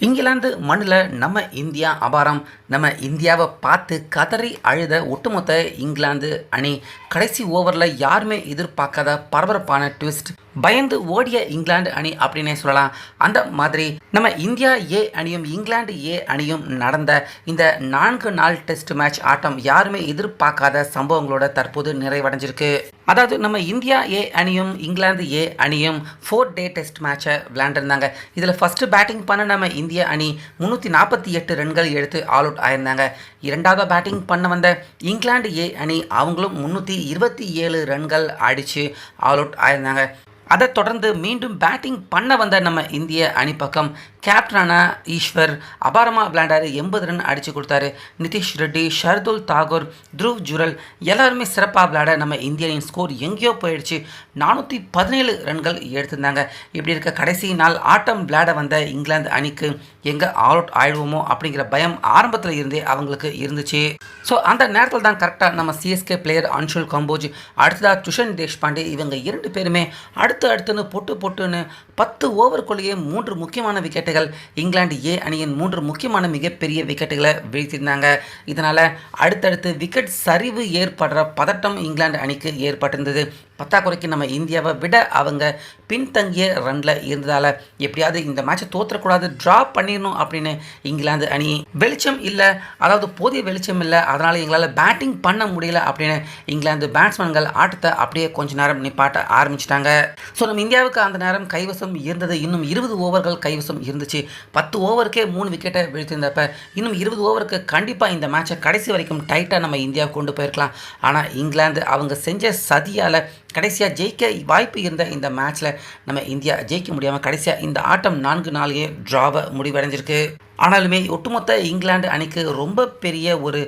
இங்கிலாந்து மண்ணில் நம்ம இந்தியா அபாரம். நம்ம இந்தியாவை பார்த்து கதறி அழுத ஒட்டுமொத்த இங்கிலாந்து அணி கடைசி ஓவரில் யாருமே எதிர்பார்க்காத பரபரப்பான ட்விஸ்ட் பயந்து ஓடிய இங்கிலாந்து அணி அப்படின்னே சொல்லலாம். அந்த மாதிரி நம்ம இந்தியா ஏ அணியும் இங்கிலாந்து ஏ அணியும் நடந்த இந்த நான்கு நாள் டெஸ்ட் மேட்ச் ஆட்டம் யாருமே எதிர்பார்க்காத சம்பவங்களோட தற்போது நிறைவடைஞ்சிருக்கு. அதாவது நம்ம இந்தியா ஏ அணியும் இங்கிலாந்து ஏ அணியும் ஃபோர் டே டெஸ்ட் மேட்சை விளையாண்டுருந்தாங்க. இதில் ஃபஸ்ட்டு பேட்டிங் பண்ண நம்ம இந்திய அணி முந்நூற்றி நாற்பத்தி எட்டு ரன்கள் எடுத்து ஆல் அவுட் ஆயிருந்தாங்க. இரண்டாவது பேட்டிங் பண்ண வந்த இங்கிலாந்து ஏ அணி அவங்களும் முந்நூற்றி இருபத்தி ஏழு ரன்கள் அடித்து ஆல் அவுட் ஆயிருந்தாங்க. அதைத் தொடர்ந்து மீண்டும் பேட்டிங் பண்ண வந்த நம்ம இந்திய அணி பக்கம் கேப்டனான ஈஸ்வர் அபாரமாக விளையாண்டாரு. எண்பது ரன் அடித்து கொடுத்தாரு. நிதிஷ் ரெட்டி ஷர்துல் தாகூர் த்ருவ் ஜுரல் எல்லாருமே சிறப்பாக விளையாட நம்ம இந்திய அணியின் ஸ்கோர் எங்கேயோ போயிடுச்சு. நானூற்றி பதினேழு ரன்கள் எடுத்திருந்தாங்க. இப்படி இருக்க கடைசி நாள் ஆட்டம் விளையாட வந்த இங்கிலாந்து அணிக்கு எங்கே ஆல் அவுட் ஆயிடுவோமோ அப்படிங்கிற பயம் ஆரம்பத்தில் இருந்தே அவங்களுக்கு இருந்துச்சு. ஸோ அந்த நேரத்தில் தான் கரெக்டாக நம்ம சிஎஸ்கே பிளேயர் அன்ஷுல் கம்போஜ் அடுத்ததாக துஷன் தேஷ்பாண்டே இவங்க இரண்டு பேருமே அடுத்து அடுத்து அடுத்துன்னு பொட்டு பொட்டுன்னு பத்து ஓவருக்குள்ளேயே மூன்று முக்கியமான விக்கெட்டுகள் இங்கிலாந்து ஏ அணியின் மூன்று முக்கியமான மிகப்பெரிய விக்கெட்டுகளை வீழ்த்தியிருந்தாங்க. இதனால் அடுத்தடுத்து விக்கெட் சரிவு ஏற்படுற பதட்டம் இங்கிலாந்து அணிக்கு ஏற்பட்டிருந்தது. பத்தாக்குறைக்கு நம்ம இந்தியாவை விட அவங்க பின்தங்கிய ரனில் இருந்ததால் எப்படியாவது இந்த மேட்சை தோற்றக்கூடாது ட்ரா பண்ணிடணும் அப்படின்னு இங்கிலாந்து அணி வெளிச்சம் இல்லை. அதாவது போதிய வெளிச்சம் இல்லை. அதனால் எங்களால் பேட்டிங் பண்ண முடியல அப்படின்னு இங்கிலாந்து பேட்ஸ்மேன்கள் ஆட்டத்தை அப்படியே கொஞ்ச நேரம் நிப்பாட்ட ஆரம்பிச்சிட்டாங்க. ஸோ நம்ம இந்தியாவுக்கு அந்த நேரம் கைவசம் இருந்தது. இன்னும் இருபது ஓவர்கள் கைவசம் இருந்துச்சு. பத்து ஓவருக்கே மூணு விக்கெட்டை வீழ்த்திருந்தப்ப இன்னும் இருபது ஓவருக்கு கண்டிப்பாக இந்த மேட்சை கடைசி வரைக்கும் டைட்டாக நம்ம இந்தியாவுக்கு கொண்டு போயிருக்கலாம். ஆனால் இங்கிலாந்து அவங்க செஞ்ச சதியால் கடைசியாக ஜெயிக்க வாய்ப்பு இருந்த இந்த மேட்ச்சில் நம்ம இந்தியா ஜெயிக்க முடியாமல் கடைசியாக இந்த ஆட்டம் நான்கு நாளையே ட்ராவை முடிவடைஞ்சிருக்கு. ஆனாலுமே ஒட்டுமொத்த இங்கிலாந்து அணிக்கு ரொம்ப பெரிய ஒரு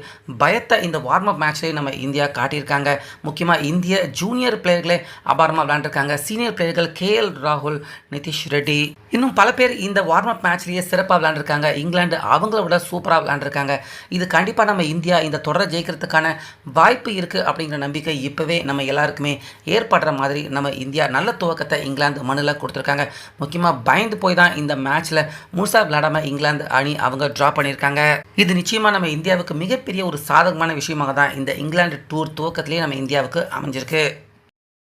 பயத்தை இந்த வார்ம் அப் மேட்ச்லேயே நம்ம இந்தியா காட்டியிருக்காங்க. முக்கியமாக இந்திய ஜூனியர் பிளேயர்களே அபாரமாக விளாண்டுருக்காங்க சீனியர் பிளேயர்கள் கேஎல் ராகுல் நிதிஷ் ரெட்டி. இன்னும் பல பேர் இந்த வார்ம் அப் மேட்ச்லேயே சிறப்பாக விளாண்டுருக்காங்க இங்கிலாந்து அவங்கள விட சூப்பராக விளாண்டுருக்காங்க இது கண்டிப்பாக நம்ம இந்தியா இந்த தொடரை ஜெயிக்கிறதுக்கான வாய்ப்பு இருக்குது அப்படிங்கிற நம்பிக்கை இப்போவே நம்ம எல்லாருக்குமே ஏற்படுற மாதிரி நம்ம இந்தியா நல்ல துவக்கத்தை இங்கிலாந்து மண்ணில் கொடுத்துருக்காங்க. முக்கியமாக பயந்து போய் தான் இந்த மேட்ச்சில் முழுசாக விளையாடாமல் இங்கிலாந்து அணி அவங்க ட்ரா பண்ணியிருக்காங்க. இது நிச்சயமாக நம்ம இந்தியாவுக்கு மிகப்பெரிய ஒரு சாதகமான விஷயமாக தான் இந்த இங்கிலாந்து டூர் துவக்கத்திலேயே நம்ம இந்தியாவுக்கு அமைஞ்சிருக்கு.